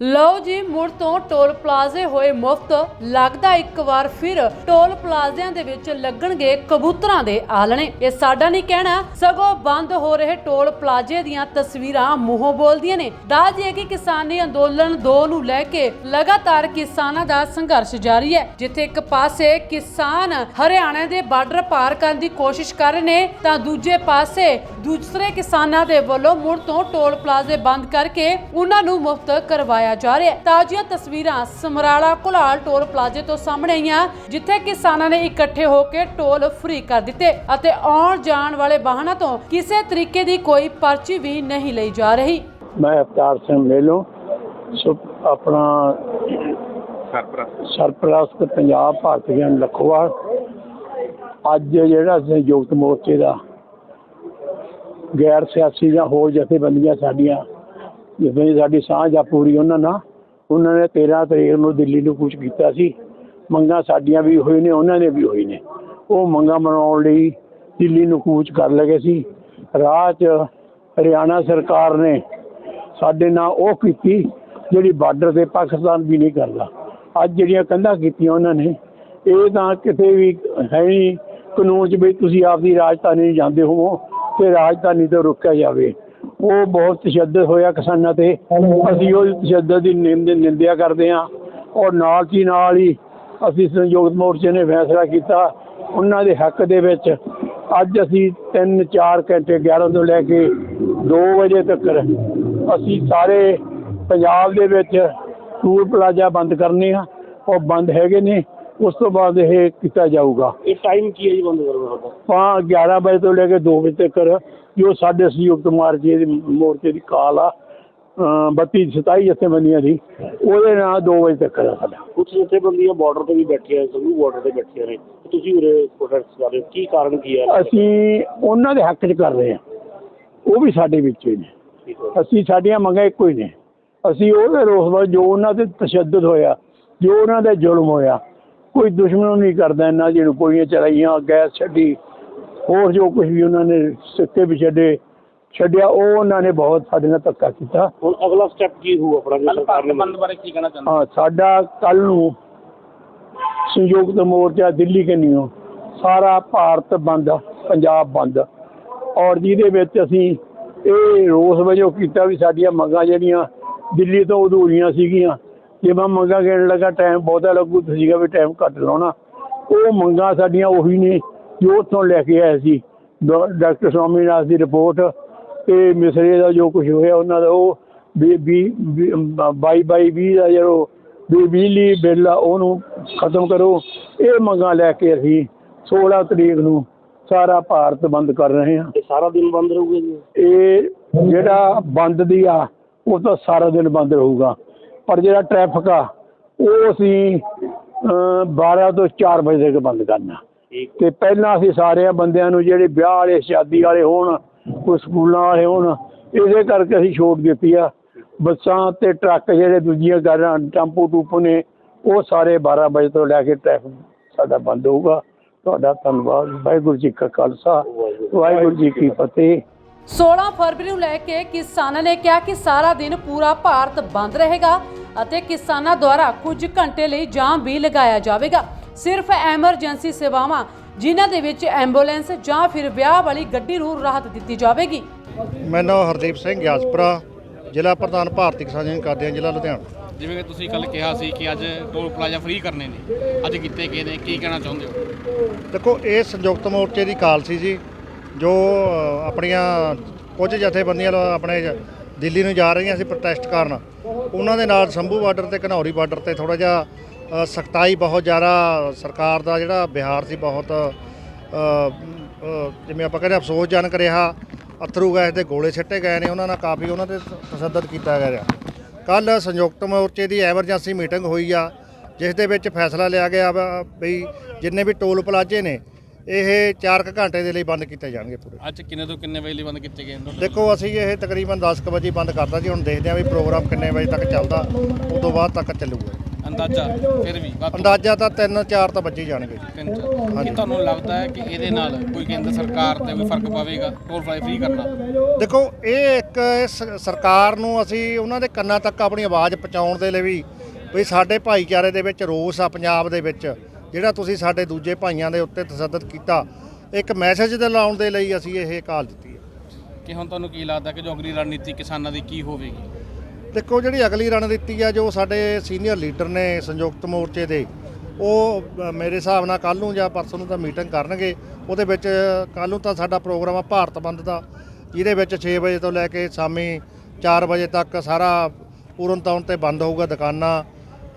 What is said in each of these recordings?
ਲਓ ਜੀ, ਮੁੜ ਤੋਂ ਟੋਲ ਪਲਾਜ਼ੇ ਹੋਏ ਮੁਫਤ, ਲੱਗਦਾ ਇੱਕ ਵਾਰ ਫਿਰ ਟੋਲ ਪਲਾਜ਼ਿਆਂ ਦੇ ਵਿੱਚ ਲੱਗਣਗੇ ਕਬੂਤਰਾਂ ਦੇ ਆਲਣੇ ਇਹ ਸਾਡਾ ਨਹੀਂ ਕਹਿਣਾ, ਸਗੋਂ ਬੰਦ ਹੋ ਰਹੇ ਟੋਲ ਪਲਾਜ਼ੇ ਦੀਆਂ ਤਸਵੀਰਾਂ ਮੂੰਹੋਂ ਬੋਲਦੀਆਂ ਨੇ। ਦੱਸ ਦਈਏ ਕਿ ਕਿਸਾਨੀ ਅੰਦੋਲਨ 2 ਨੂੰ ਲੈ ਕੇ ਲਗਾਤਾਰ ਕਿਸਾਨਾਂ ਦਾ ਸੰਘਰਸ਼ ਜਾਰੀ ਹੈ। ਜਿੱਥੇ ਇੱਕ ਪਾਸੇ ਕਿਸਾਨ ਹਰਿਆਣਾ ਦੇ ਬਾਰਡਰ ਪਾਰ ਕਰਨ ਦੀ ਕੋਸ਼ਿਸ਼ ਕਰ ਰਹੇ ਨੇ, ਤਾਂ ਦੂਜੇ ਪਾਸੇ ਦੂਸਰੇ ਕਿਸਾਨਾਂ ਦੇ ਵੱਲੋਂ ਮੁੜ ਤੋਂ ਟੋਲ ਪਲਾਜ਼ੇ ਬੰਦ ਕਰਕੇ ਉਹਨਾਂ ਨੂੰ ਮੁਫਤ ਕਰਵਾਇਆ ਜਾ ਰਿਹਾ ਹੈ। ਤਾਜ਼ੀਆਂ ਤਸਵੀਰਾਂ ਸਮਰਾਲਾ ਕੁਲਾਲ ਟੋਲ ਪਲਾਜ਼ੇ ਤੋਂ ਸਾਹਮਣੇ ਆਈਆਂ ਜਿੱਥੇ ਕਿਸਾਨਾਂ ਨੇ ਇਕੱਠੇ ਹੋ ਕੇ ਟੋਲ ਫ੍ਰੀ ਕਰ ਦਿੱਤੇ ਅਤੇ ਆਉਣ ਜਾਣ ਵਾਲੇ ਵਾਹਨਾਂ ਤੋਂ ਕਿਸੇ ਤਰੀਕੇ ਦੀ ਕੋਈ ਪਰਚੀ ਵੀ ਨਹੀਂ ਲਈ ਜਾ ਰਹੀ। ਮੈਂ ਅਵਤਾਰ ਸਿੰਘ ਮੇਲੋਂ ਆਪਣਾ ਸਰਪ੍ਰਸਤ। ਸਰਪ੍ਰਸਤ ਪੰਜਾਬ ਭਾਰਤੀਆਂ ਲਖੋਵਾਲ ਅੱਜ ਜਿਹੜਾ ਸੰਯੁਕਤ ਮੋਰਚੇ ਦਾ ਗੈਰ ਸਿਆਸੀ ਜਾਂ ਹੋਰ ਜਥੇਬੰਦੀਆਂ ਸਾਡੀਆਂ ਜਿਵੇਂ ਸਾਡੀ ਸਾਂਝ ਆ ਪੂਰੀ ਉਹਨਾਂ ਨਾਲ, ਉਹਨਾਂ ਨੇ 13 ਤਰੀਕ ਨੂੰ ਦਿੱਲੀ ਨੂੰ ਕੂਚ ਕੀਤਾ ਸੀ। ਮੰਗਾਂ ਸਾਡੀਆਂ ਵੀ ਹੋਈ ਨੇ, ਉਹਨਾਂ ਨੇ ਵੀ ਹੋਈ ਨੇ। ਉਹ ਮੰਗਾਂ ਮਨਾਉਣ ਲਈ ਦਿੱਲੀ ਨੂੰ ਕੂਚ ਕਰ ਲਗੇ ਸੀ। ਰਾਹ 'ਚ ਹਰਿਆਣਾ ਸਰਕਾਰ ਨੇ ਸਾਡੇ ਨਾਲ ਉਹ ਕੀਤੀ ਜਿਹੜੀ ਬਾਰਡਰ ਤੇ ਪਾਕਿਸਤਾਨ ਵੀ ਨਹੀਂ ਕਰਦਾ। ਅੱਜ ਜਿਹੜੀਆਂ ਕੰਧਾਂ ਕੀਤੀਆਂ ਉਹਨਾਂ ਨੇ, ਇਹ ਤਾਂ ਕਿਤੇ ਵੀ ਹੈ ਨਹੀਂ। ਕਾਨੂੰਨ 'ਚ ਵੀ ਤੁਸੀਂ ਆਪਦੀ ਰਾਜਧਾਨੀ ਜਾਂਦੇ ਹੋਵੋ ਤੇ ਰਾਜਧਾਨੀ ਤੋਂ ਰੁਕਿਆ ਜਾਵੇ। ਉਹ ਬਹੁਤ ਤਸ਼ੱਦਦ ਹੋਇਆ ਕਿਸਾਨਾਂ ਤੇ। ਅਸੀਂ ਉਹ ਤਸ਼ੱਦਦ ਦੀ ਨਿੰਦ ਨਿੰਦਿਆ ਕਰਦੇ ਹਾਂ। ਔਰ ਨਾਲ ਦੀ ਨਾਲ ਹੀ ਅਸੀਂ ਸੰਯੁਕਤ ਮੋਰਚੇ ਨੇ ਫੈਸਲਾ ਕੀਤਾ। ਉਹਨਾਂ ਦੇ ਹੱਕ ਦੇ ਵਿੱਚ ਅੱਜ ਅਸੀਂ 3-4 ਘੰਟੇ 11 ਤੋਂ ਲੈ ਕੇ 2 ਵਜੇ ਤੱਕ ਅਸੀਂ ਸਾਰੇ ਪੰਜਾਬ ਦੇ ਵਿੱਚ ਟੂਲ ਪਲਾਜ਼ਾ ਬੰਦ ਕਰਨੇ ਆ। ਉਹ ਬੰਦ ਹੈਗੇ ਨੇ। ਉਸ ਤੋਂ ਬਾਅਦ ਇਹ ਕੀਤਾ ਜਾਊਗਾ। ਇਹ ਟਾਈਮ ਕੀ ਹੈ ਜੀ ਬੰਦ ਕਰਨ ਦਾ ਪਾ 11 ਵਜੇ ਤੋਂ ਲੈ ਕੇ 2 ਵਜੇ ਤੱਕ ਜੋ ਸਾਡੇ ਸੰਯੁਕਤ ਮਾਰਚੇ ਦੀ ਮੋਰਚੇ ਦੀ ਕਾਲ ਆ ਅ, 32 27 ਜਥੇਬੰਦੀਆਂ ਦੀ ਉਹਦੇ ਨਾਲ 2 ਵਜੇ ਤੱਕ ਆ ਸਾਡਾ। ਕੁਝ ਜਥੇਬੰਦੀਆਂ ਬਾਰਡਰ ਤੇ ਵੀ ਬੈਠੀਆਂ ਸੰਗੂ ਬਾਰਡਰ ਤੇ ਬੈਠੀਆਂ ਨੇ। ਤੁਸੀਂ ਉਰੇ ਪ੍ਰੋਟੈਸਟ ਕਰ ਰਹੇ ਹੋ। ਕੀ ਕਾਰਨ ਕੀ ਹੈ? ਅਸੀਂ ਉਹਨਾਂ ਦੇ ਹੱਕ 'ਚ ਕਰ ਰਹੇ ਹਾਂ। ਉਹ ਵੀ ਸਾਡੇ ਵਿੱਚ ਹੀ ਨੇ। ਅਸੀਂ ਸਾਡੀਆਂ ਮੰਗਾਂ ਇੱਕੋ ਹੀ ਨੇ। ਅਸੀਂ ਉਹਦੇ ਰੋਸ ਵਜੋਂ ਜੋ ਉਹਨਾਂ ਤੇ ਤਸ਼ੱਦਦ ਹੋਇਆ ਜੋ ਉਹਨਾਂ ਦੇ ਜ਼ੁਲਮ ਹੋਇਆ ਕੋਈ ਦੁਸ਼ਮਣ ਨਹੀਂ ਕਰਦਾ ਇਹਨਾਂ ਜਿਹਨੂੰ ਗੋਲੀਆਂ ਚਲਾਈਆਂ ਗੈਸ ਛੱਡੀ ਹੋਰ ਜੋ ਕੁਝ ਵੀ ਉਹਨਾਂ ਨੇ ਸਿੱਕੇ ਵੀ ਛੱਡੇ ਛੱਡਿਆ ਉਹ ਉਹਨਾਂ ਨੇ ਬਹੁਤ ਸਾਡੇ ਨਾਲ ਧੱਕਾ ਕੀਤਾ। ਹੁਣ ਅਗਲਾ ਸਟੈਪ ਕੀ ਹੋਊ ਆਪਣਾ ਜੋ ਸਰਕਾਰ ਨੇ ਬੰਦ ਬਾਰੇ ਕੀ ਕਹਿਣਾ ਚਾਹੁੰਦੇ ਹਾਂ? ਸਾਡਾ ਕੱਲ ਨੂੰ ਸੰਯੁਕਤ ਮੋਰਚਾ ਦਿੱਲੀ ਕਨੀਓ ਸਾਰਾ ਭਾਰਤ ਬੰਦ ਪੰਜਾਬ ਬੰਦ ਔਰ ਜਿਹਦੇ ਵਿੱਚ ਅਸੀਂ ਇਹ ਰੋਸ ਵਜੋਂ ਕੀਤਾ ਵੀ ਸਾਡੀਆਂ ਮੰਗਾਂ ਜਿਹੜੀਆਂ ਦਿੱਲੀ ਤੋਂ ਅਧੂਰੀਆਂ ਸੀਗੀਆਂ ਜੇ ਮੈਂ ਮੰਗਾਂ ਕਹਿਣ ਲੱਗਾ ਟਾਈਮ ਬਹੁਤਾ ਲੱਗੂ ਸੀਗਾ ਵੀ ਟਾਈਮ ਘੱਟ ਲਾਉਣਾ। ਉਹ ਮੰਗਾਂ ਸਾਡੀਆਂ ਉਹੀ ਨੇ ਜੋ ਉੱਥੋਂ ਲੈ ਕੇ ਆਏ ਸੀ। ਡਾਕਟਰ ਸਵਾਮੀਨਾਥਨ ਦੀ ਰਿਪੋਰਟ ਤੇ ਮਿਸਰੇ ਦਾ ਜੋ ਕੁਝ ਹੋਇਆ ਉਹਨਾਂ ਦਾ ਉਹ ਬਾਈ ਬਾਈ ਵੀਹ ਦਾ ਜਦੋਂ ਵੀ ਬਿਜਲੀ ਬਿੱਲ ਉਹਨੂੰ ਖਤਮ ਕਰੋ। ਇਹ ਮੰਗਾਂ ਲੈ ਕੇ ਅਸੀਂ 16 ਤਰੀਕ ਨੂੰ ਸਾਰਾ ਭਾਰਤ ਬੰਦ ਕਰ ਰਹੇ ਹਾਂ। ਇਹ ਸਾਰਾ ਦਿਨ ਬੰਦ ਰਹੂਗਾ ਜੀ? ਇਹ ਜਿਹੜਾ ਬੰਦ ਦੀ ਆ ਉਹ ਤਾਂ ਸਾਰਾ ਦਿਨ ਬੰਦ ਰਹੂਗਾ। ਪਰ ਜਿਹੜਾ ਟ੍ਰੈਫਿਕ ਆ ਉਹ ਅਸੀਂ ਅਹ, 12 ਤੋਂ 4 ਵਜੇ ਤੱਕ ਬੰਦ ਕਰਨਾ। ਤੇ ਪਹਿਲਾਂ ਅਸੀਂ ਸਾਰਿਆਂ ਬੰਦਿਆਂ ਨੂੰ ਜਿਹੜੇ ਵਿਆਹ ਵਾਲੇ ਸ਼ਾਦੀ ਵਾਲੇ ਹੋਣ ਕੋਈ ਸਕੂਲਾਂ ਵਾਲੇ ਹੋਣ ਇਸੇ ਕਰਕੇ ਅਸੀਂ ਛੋਟ ਦਿੱਤੀ ਆ। ਬੱਸਾਂ ਤੇ ਟਰੱਕ ਜਿਹੜੇ ਦੂਜੀਆਂ ਗੱਲਾਂ ਟੈਂਪੂ ਟੂਪੂ ਨੇ ਉਹ ਸਾਰੇ 12 ਵਜੇ ਤੋਂ ਲੈ ਕੇ ਟ੍ਰੈਫਿਕ ਸਾਡਾ ਬੰਦ ਹੋਊਗਾ। ਤੁਹਾਡਾ ਧੰਨਵਾਦ। ਵਾਹਿਗੁਰੂ ਜੀ ਕਾ ਖਾਲਸਾ। ਵਾਹਿਗੁਰੂ ਜੀ ਕੀ ਫਤਿਹ। 16 ਫਰਵਰੀ ਨੂੰ ਲੈ ਕੇ ਕਿਸਾਨਾਂ ਨੇ ਕਿਹਾ ਕਿ ਸਾਰਾ ਦਿਨ ਪੂਰਾ ਭਾਰਤ ਬੰਦ ਰਹੇਗਾ ਅਤੇ ਕਿਸਾਨਾਂ ਦੁਆਰਾ ਕੁਝ ਘੰਟੇ ਲਈ ਜਾਮ ਵੀ ਲਗਾਇਆ ਜਾਵੇਗਾ। ਸਿਰਫ ਐਮਰਜੈਂਸੀ ਸੇਵਾਵਾਂ ਜਿਨ੍ਹਾਂ ਦੇ ਵਿੱਚ ਐਂਬੂਲੈਂਸ ਜਾਂ ਫਿਰ ਵਿਆਹ ਵਾਲੀ ਗੱਡੀ ਨੂੰ ਰਾਹਤ ਦਿੱਤੀ ਜਾਵੇਗੀ। ਮੈਂ ਨਾਮ ਹਰਦੀਪ ਸਿੰਘ ਗਿਆਸਪੁਰਾ ਜ਼ਿਲ੍ਹਾ ਪ੍ਰਧਾਨ ਭਾਰਤੀ ਕਿਸਾਨ ਯੂਨੀਅਨ ਕਾਦੀਆਂ ਜ਼ਿਲ੍ਹਾ ਲੁਧਿਆਣਾ। ਜਿਵੇਂ ਕਿ ਤੁਸੀਂ ਕੱਲ ਕਿਹਾ ਸੀ ਕਿ ਅੱਜ ਟੋਲ ਪਲਾਜ਼ਾ ਫ੍ਰੀ ਕਰਨੇ ਨੇ। ਅੱਜ ਕੀਤੇ ਗਏ ਨੇ ਕੀ ਕਹਿਣਾ ਚਾਹੁੰਦੇ ਹੋ? ਦੇਖੋ ਇਹ ਸੰਯੁਕਤ ਮੋਰਚੇ ਦੀ ਕਾਲ ਸੀ ਜੀ। ਜੋ ਆਪਣੀਆਂ ਕੁਝ ਜਥੇਬੰਦੀਆਂ ਲੋ- ਆਪਣੇ ਦਿੱਲੀ ਨੂੰ ਜਾ ਰਹੀਆਂ ਸੀ ਪ੍ਰੋਟੈਸਟ ਕਰਨ, ਉਹਨਾਂ ਦੇ ਨਾਲ ਸੰਭੂ ਬਾਰਡਰ ਤੇ ਘਨੌਰੀ ਬਾਰਡਰ ਤੇ ਥੋੜਾ ਜਿਹਾ ਸਖਤਾਈ ਬਹੁਤ ਜ਼ਿਆਦਾ ਸਰਕਾਰ ਦਾ ਜਿਹੜਾ ਬਿਹਾਰ ਸੀ ਬਹੁਤ ਜਿਵੇਂ ਆਪਾਂ ਕਹਿੰਦੇ ਅਫਸੋਸਜਨਕ ਰਿਹਾ। ਅਥਰੂ ਗੈਸ ਦੇ ਗੋਲੇ ਛੱਟੇ ਗਏ ਨੇ, ਉਹਨਾਂ ਨਾਲ ਕਾਫੀ ਉਹਨਾਂ ਤੇ ਤਸ਼ੱਦਦ ਕੀਤਾ ਗਿਆ ਕੱਲ ਸੰਯੁਕਤ ਮੋਰਚੇ ਦੀ ਐਮਰਜੈਂਸੀ ਮੀਟਿੰਗ ਹੋਈ ਆ, ਜਿਸ ਦੇ ਵਿੱਚ ਫੈਸਲਾ ਲਿਆ ਗਿਆ ਵਾ ਵੀ ਜਿੰਨੇ ਵੀ ਟੋਲ ਪਲਾਜ਼ੇ ਨੇ ਇਹ 4 ਘੰਟੇ ਦੇ ਲਈ ਬੰਦ ਕੀਤੇ ਜਾਣਗੇ ਪੂਰੇ। ਅੱਜ ਕਿੰਨੇ ਤੋਂ ਕਿੰਨੇ ਵਜੇ ਲਈ ਬੰਦ ਕੀਤੇ ਗਏ ਨੇ? ਦੇਖੋ ਅਸੀਂ ਇਹ ਤਕਰੀਬਨ 10 ਕੁ ਵਜੇ ਬੰਦ ਕਰਤਾ ਜੀ। ਹੁਣ ਦੇਖਦੇ ਹਾਂ ਵੀ ਪ੍ਰੋਗਰਾਮ ਕਿੰਨੇ ਵਜੇ ਤੱਕ ਚੱਲਦਾ। ਉਸ ਤੋਂ ਬਾਅਦ ਤੱਕ ਚੱਲੂਗਾ। ਅੰਦਾਜ਼ਾ ਫਿਰ ਵੀ ਅੰਦਾਜ਼ਾ ਤਾਂ 3-4 ਤਾਂ ਵੱਜੇ ਜਾਣਗੇ ਜੀ। ਤਿੰਨ ਚਾਰ। ਕੀ ਤੁਹਾਨੂੰ ਲੱਗਦਾ ਹੈ ਕਿ ਇਹਦੇ ਨਾਲ ਕੋਈ ਕੇਂਦਰ ਸਰਕਾਰ ਤੇ ਕੋਈ ਫ਼ਰਕ ਪਵੇਗਾ? ਟੋਲ ਪਲਾਜ਼ਾ ਫ੍ਰੀ ਕਰਨਾ। ਦੇਖੋ ਇਹ ਇੱਕ ਸਰਕਾਰ ਨੂੰ ਅਸੀਂ ਉਹਨਾਂ ਦੇ ਕੰਨਾਂ ਤੱਕ ਆਪਣੀ ਆਵਾਜ਼ ਪਹੁੰਚਾਉਣ ਦੇ ਲਈ ਵੀ ਸਾਡੇ ਭਾਈਚਾਰੇ ਦੇ ਵਿੱਚ ਰੋਸ ਆ ਪੰਜਾਬ ਦੇ ਵਿੱਚ। ਜਿਹੜਾ ਤੁਸੀਂ ਸਾਡੇ ਦੂਜੇ ਭਾਈਆਂ ਦੇ ਉੱਤੇ ਤਸੱਦਦ ਕੀਤਾ ਇੱਕ ਮੈਸੇਜ ਦੇ ਲਾਉਣ ਦੇ ਲਈ ਅਸੀਂ ਇਹ ਕਾਲ ਦਿੱਤੀ ਹੈ। ਕਿ ਹੁਣ ਤੁਹਾਨੂੰ ਕੀ ਲੱਗਦਾ ਕਿ ਜੋ ਅਗਲੀ ਰਣਨੀਤੀ ਕਿਸਾਨਾਂ ਦੀ ਕੀ ਹੋਵੇਗੀ? ਦੇਖੋ ਜਿਹੜੀ ਅਗਲੀ ਰਣਨੀਤੀ ਆ ਜੋ ਸਾਡੇ ਸੀਨੀਅਰ ਲੀਡਰ ਨੇ ਸੰਯੁਕਤ ਮੋਰਚੇ ਦੇ ਉਹ ਮੇਰੇ ਹਿਸਾਬ ਨਾਲ ਕੱਲ ਨੂੰ ਜਾਂ ਪਰਸੋਂ ਨੂੰ ਤਾਂ ਮੀਟਿੰਗ ਕਰਨਗੇ। ਉਹਦੇ ਵਿੱਚ ਕੱਲ ਨੂੰ ਤਾਂ ਸਾਡਾ ਪ੍ਰੋਗਰਾਮ ਆ ਭਾਰਤ ਬੰਦ ਦਾ ਜਿਹਦੇ ਵਿੱਚ 6 ਵਜੇ ਤੋਂ ਲੈ ਕੇ ਸ਼ਾਮੀ 4 ਵਜੇ ਤੱਕ ਸਾਰਾ ਪੂਰਨ ਤੌਰ ਤੇ ਬੰਦ ਹੋਊਗਾ ਦੁਕਾਨਾਂ।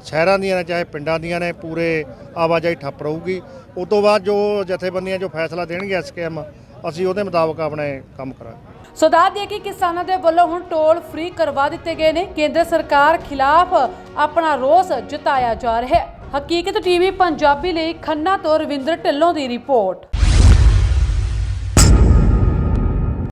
ਸ਼ਹਿਰਾਂ ਦੀਆਂ ਨੇ, ਚਾਹੇ ਪਿੰਡਾਂ ਦੀਆਂ ਨੇ, ਪੂਰੇ ਆਵਾਜਾਈ ਠੱਪ ਰਹੂਗੀ। ਉਸ ਤੋਂ ਬਾਅਦ ਜੋ ਜਥੇਬੰਦੀਆਂ ਜੋ ਫੈਸਲਾ ਦੇਣਗੇ ਐਸਕੇਐਮ ਅਸੀਂ ਉਹਦੇ ਮੁਤਾਬਕ ਆਪਣੇ ਕੰਮ ਕਰਾਂਗੇ। ਸੋ ਦੱਸ ਦਈਏ ਕਿ ਕਿਸਾਨਾਂ ਦੇ ਵੱਲੋਂ ਹੁਣ ਟੋਲ ਫ੍ਰੀ ਕਰਵਾ ਦਿੱਤੇ ਗਏ ਨੇ। ਕੇਂਦਰ ਸਰਕਾਰ ਖਿਲਾਫ ਆਪਣਾ ਰੋਸ ਜਤਾਇਆ ਜਾ ਰਿਹਾ ਹੈ। ਹਕੀਕਤ ਟੀਵੀ ਪੰਜਾਬੀ ਲਈ ਖੰਨਾ ਤੋਂ ਰਵਿੰਦਰ ਢਿੱਲੋਂ ਦੀ ਰਿਪੋਰਟ।